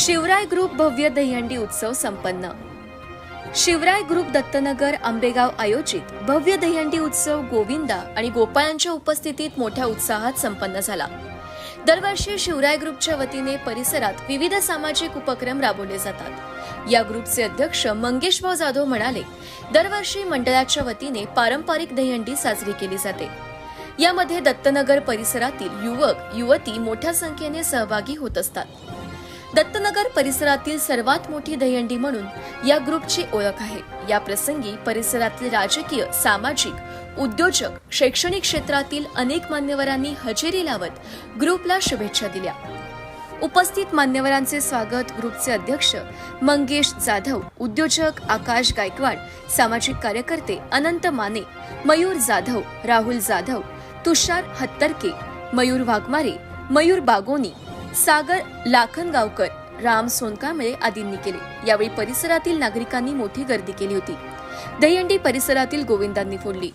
Shivray group भव्य दहीहंडी उत्सव संपन्न. शिवराय ग्रुप दत्तनगर आंबेगाव आयोजित भव्य दहीहंडी उत्सव गोविंदा आणि गोपाळांच्या उपस्थितीत मोठ्या उत्साहात संपन्न झाला. दरवर्षी शिवराय ग्रुपच्या वतीने परिसरात विविध सामाजिक उपक्रम राबवले जातात. या ग्रुपचे अध्यक्ष मंगेशभाऊ जाधव म्हणाले दरवर्षी मंडळाच्या वतीने पारंपरिक दहीहंडी साजरी केली जाते. यामध्ये दत्तनगर परिसरातील युवक युवती मोठ्या संख्येने सहभागी होत असतात. दत्तनगर परिसरातील सर्वात मोठी दहीहंडी म्हणून या ग्रुपची ओळख आहे. या प्रसंगी परिसरातील राजकीय सामाजिक उद्योजक शैक्षणिक क्षेत्रातील अनेक मान्यवरांनी हजेरी लावत ग्रुपला शुभेच्छा दिल्या. उपस्थित मान्यवरांचे स्वागत ग्रुपचे अध्यक्ष मंगेश जाधव उद्योजक आकाश गायकवाड सामाजिक कार्यकर्ते अनंत माने मयूर जाधव राहुल जाधव तुषार हत्तरके मयूर वाघमारे मयूर बागोनी सागर लाखनगावकर राम सोनकांबळे आदींनी केले. यावेळी परिसरातील नागरिकांनी मोठी गर्दी केली होती. दहीहंडी परिसरातील गोविंदांनी फोडली.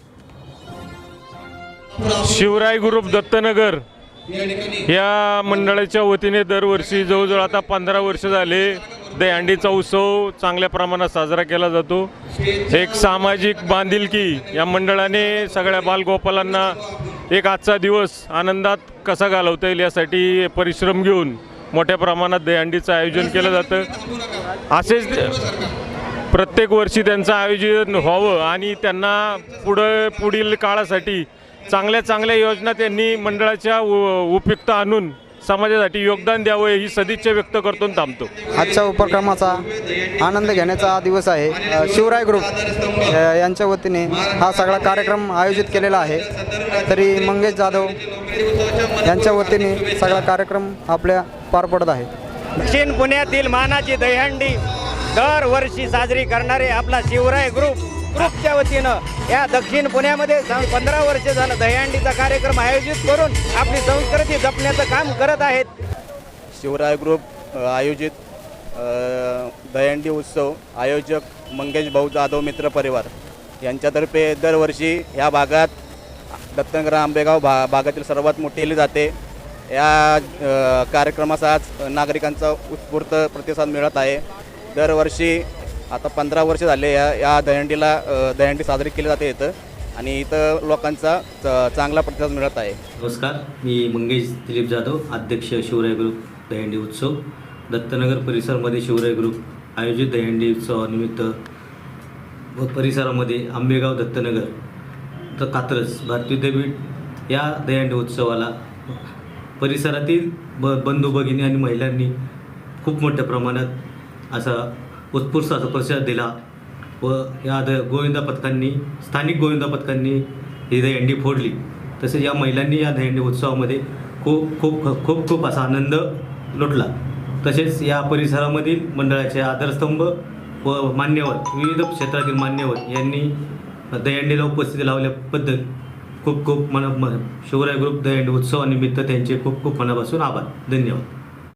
शिवराय ग्रुप दत्तनगर या मंडळाच्या वतीने दरवर्षी जवळजवळ आता पंधरा वर्ष झाले दहीहंडीचा उत्सव चांगल्या प्रमाणात साजरा केला जातो. एक सामाजिक बांधिलकी या मंडळाने सगळ्या बालगोपालांना एक आजचा दिवस आनंदात कसा घालवता येईल यासाठी परिश्रम घेऊन मोठ्या प्रमाणात दहीहंडीचं आयोजन केलं जातं. असेच प्रत्येक वर्षी त्यांचं आयोजन व्हावं आणि त्यांना पुढं पुढील काळासाठी चांगल्या चांगल्या योजना त्यांनी मंडळाच्या उ- उपयुक्त आणून समाजासाठी योगदान द्यावं ही सदिच्छा व्यक्त करतो थांबतो. आजच्या उपक्रमाचा आनंद घेण्याचा हा दिवस आहे. शिवराय ग्रुप यांच्या वतीने हा सगळा कार्यक्रम आयोजित केलेला आहे. तरी मंगेश जाधव यांच्या वतीने सगळा कार्यक्रम आपल्या पार पडत आहे. दक्षिण पुण्यातील मानाची दहीहंडी दरवर्षी साजरी करणारे आपला शिवराय ग्रुप ग्रुपच्या वतीनं या दक्षिण पुण्यामध्ये पंधरा वर्ष झालं दहीहंडीचा कार्यक्रम आयोजित करून आपली संस्कृती जपण्याचं काम करत आहेत. शिवराय ग्रुप आयोजित अ, दहीहंडी उत्सव आयोजक मंगेश भाऊ जाधव मित्र परिवार यांच्यातर्फे दरवर्षी या भागात दत्तनगर आंबेगाव भा भागातील सर्वात मोठी केली जाते. या कार्यक्रमास आज नागरिकांचा उत्स्फूर्त प्रतिसाद मिळत आहे. दरवर्षी आता पंधरा वर्ष झाले या या दहीहंडीला दहंडी साजरी केली जाते इथं. आणि इथं लोकांचा च- चांगला प्रतिसाद मिळत आहे. नमस्कार मी मंगेश दिलीप जाधव अध्यक्ष शिवराय ग्रुप दहंडी उत्सव. दत्तनगर परिसरामध्ये शिवराय ग्रुप आयोजित दहीहंडी उत्सवानिमित्त व परिसरामध्ये आंबेगाव दत्तनगर तर कात्रज भारतीय विद्यापीठ या दहीहंडी उत्सवाला परिसरातील ब बंधू भगिनी आणि महिलांनी खूप मोठ्या प्रमाणात असा उत्स्फूर्त असा प्रतिसाद दिला व या द गोविंदा पथकांनी स्थानिक गोविंदा पथकांनी ही दहीहंडी फोडली. तसेच या महिलांनी या दहीहंडी उत्सवामध्ये खूप खूप खूप खूप असा आनंद लुटला. तसेच या परिसरामधील मंडळाचे आधारस्तंभ व मान्यवर विविध क्षेत्रातील मान्यवर यांनी दहीहंडीला उपस्थिती लावल्याबद्दल खूप खूप मना म- शिवराय ग्रुप दहीहंडी उत्सवानिमित्त त्यांचे खूप खूप मनापासून आभार. धन्यवाद.